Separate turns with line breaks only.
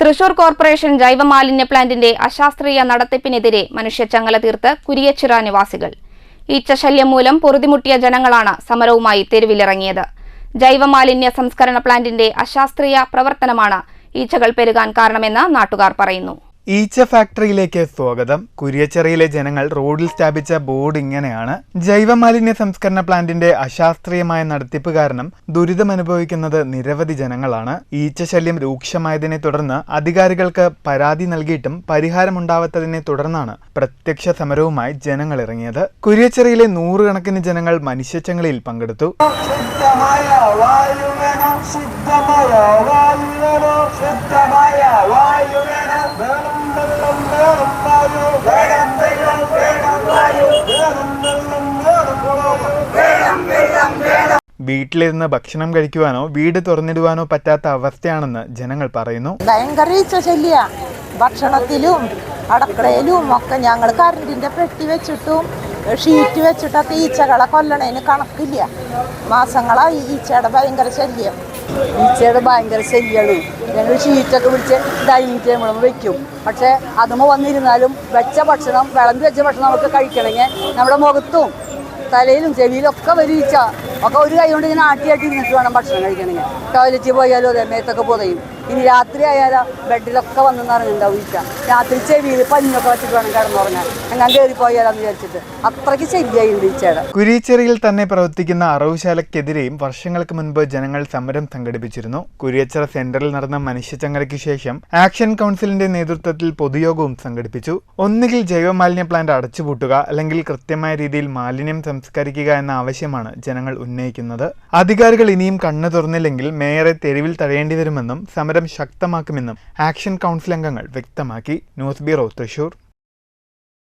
Thrissur corporation ജൈവമാലിന്യ പ്ലാന്റിന്റെ അശാസ്ത്രീയ നടത്തിപ്പിനെതിരെ മനുഷ്യച്ചങ്ങല തീർത്ത് കുരിയച്ചിറ നിവാസികൾ. ഈച്ചശല്യം മൂലം പൊറുതിമുട്ടിയ ജനങ്ങളാണ് സമരവുമായി തെരുവിലിറങ്ങിയത്. ജൈവമാലിന്യ സംസ്കരണ പ്ലാന്റിന്റെ അശാസ്ത്രീയ പ്രവർത്തനമാണ് ഈച്ചകൾ പെരുകാൻ കാരണമെന്ന് നാട്ടുകാർ പറയുന്നു.
ഈച്ച ഫാക്ടറിയിലേക്ക് സ്വാഗതം. കുരിയച്ചെറിയിലെ ജനങ്ങൾ റോഡിൽ സ്ഥാപിച്ച ബോർഡ് ഇങ്ങനെയാണ്. ജൈവമാലിന്യ സംസ്കരണ പ്ലാന്റിന്റെ അശാസ്ത്രീയമായ നടത്തിപ്പ് കാരണം ദുരിതമനുഭവിക്കുന്നത് നിരവധി ജനങ്ങളാണ്. ഈച്ച ശല്യം രൂക്ഷമായതിനെ തുടർന്ന് അധികാരികൾക്ക് പരാതി നൽകിയിട്ടും പരിഹാരമുണ്ടാവാത്തതിനെ തുടർന്നാണ് പ്രത്യക്ഷ സമരവുമായി ജനങ്ങൾ ഇറങ്ങിയത്. കുരിയച്ചെറിയിലെ നൂറുകണക്കിന് ജനങ്ങൾ മനുഷ്യച്ചങ്ങളിൽ പങ്കെടുത്തു.
ശുദ്ധമായ വായു വേണം ശുദ്ധമായ
വീട്ടിലിരുന്ന് ഭക്ഷണം കഴിക്കുവാനോ വീട് തുറന്നിടുവാനോ പറ്റാത്ത അവസ്ഥയാണെന്ന് ജനങ്ങൾ പറയുന്നു.
ഭയങ്കര ഭക്ഷണത്തിലും അടക്കളയിലും ഒക്കെ ഞങ്ങൾ കറണ്ടിന്റെ പെട്ടി വെച്ചിട്ടും ഷീറ്റ് വെച്ചിട്ടൊക്കെ ഈച്ചകളെ കൊല്ലണേന് കണക്കില്ല. മാസങ്ങളായി ഈച്ചയുടെ ഭയങ്കര ശല്യം.
ഈച്ചയുടെ ഭയങ്കര ശല്യമാണ് ഞങ്ങൾ ഷീറ്റൊക്കെ പിടിച്ച് ഡൈനിങ് ടേബിളും വെക്കും. പക്ഷേ അതുമ വന്നിരുന്നാലും വെച്ച ഭക്ഷണം വിളമ്പി വെച്ച ഭക്ഷണം നമുക്ക് കഴിക്കണമെങ്കിൽ നമ്മുടെ മുഖത്തും തലയിലും ചെവിയിലും ഒക്കെ വരും ഈച്ച. ഒക്കെ ഒരു കൈ കൊണ്ട് ഇങ്ങനെ ആട്ടി ആട്ടി ഇരുന്നിട്ട് വേണം ഭക്ഷണം കഴിക്കണമെങ്കിൽ. ടോയ്ലറ്റിൽ പോയാലും അതെ മേത്തൊക്കെ പുതയും. ഇനി രാത്രി ആയാലോ ബെഡിലൊക്കെ വന്നു നിറഞ്ഞിട്ടുണ്ടാവും ഈച്ച രാത്രി ചെവിയിൽ പഞ്ഞൊക്കെ വെച്ചിട്ട് വേണം കിടന്നുറങ്ങാൻ. എങ്ങനെ പോയാലോന്ന് വിചാരിച്ചിട്ട്. അത്രയ്ക്ക് ശല്യമായിട്ടുണ്ട് ഈച്ചയുടെ
കുരിയച്ചിറയിൽ തന്നെ പ്രവർത്തിക്കുന്ന അറവുശാലക്കെതിരെയും വർഷങ്ങൾക്ക് മുൻപ് ജനങ്ങൾ സമരം സംഘടിപ്പിച്ചിരുന്നു. കുരിയച്ചിറ സെന്ററിൽ നടന്ന മനുഷ്യച്ചങ്ങലയ്ക്ക് ശേഷം ആക്ഷൻ കൗൺസിലിന്റെ നേതൃത്വത്തിൽ പൊതുയോഗവും സംഘടിപ്പിച്ചു. ഒന്നുകിൽ ജൈവമാലിന്യ പ്ലാന്റ് അടച്ചുപൂട്ടുക അല്ലെങ്കിൽ കൃത്യമായ രീതിയിൽ മാലിന്യം സംസ്കരിക്കുക എന്ന ആവശ്യമാണ് ജനങ്ങൾ ഉന്നയിക്കുന്നത്. അധികാരികൾ ഇനിയും കണ്ണു തുറന്നില്ലെങ്കിൽ മേയറെ തെരുവിൽ തടയേണ്ടി വരുമെന്നും സമരം ശക്തമാക്കുമെന്നും ആക്ഷൻ കൗൺസിൽ അംഗങ്ങൾ വ്യക്തമാക്കി. News bureau Thrissur.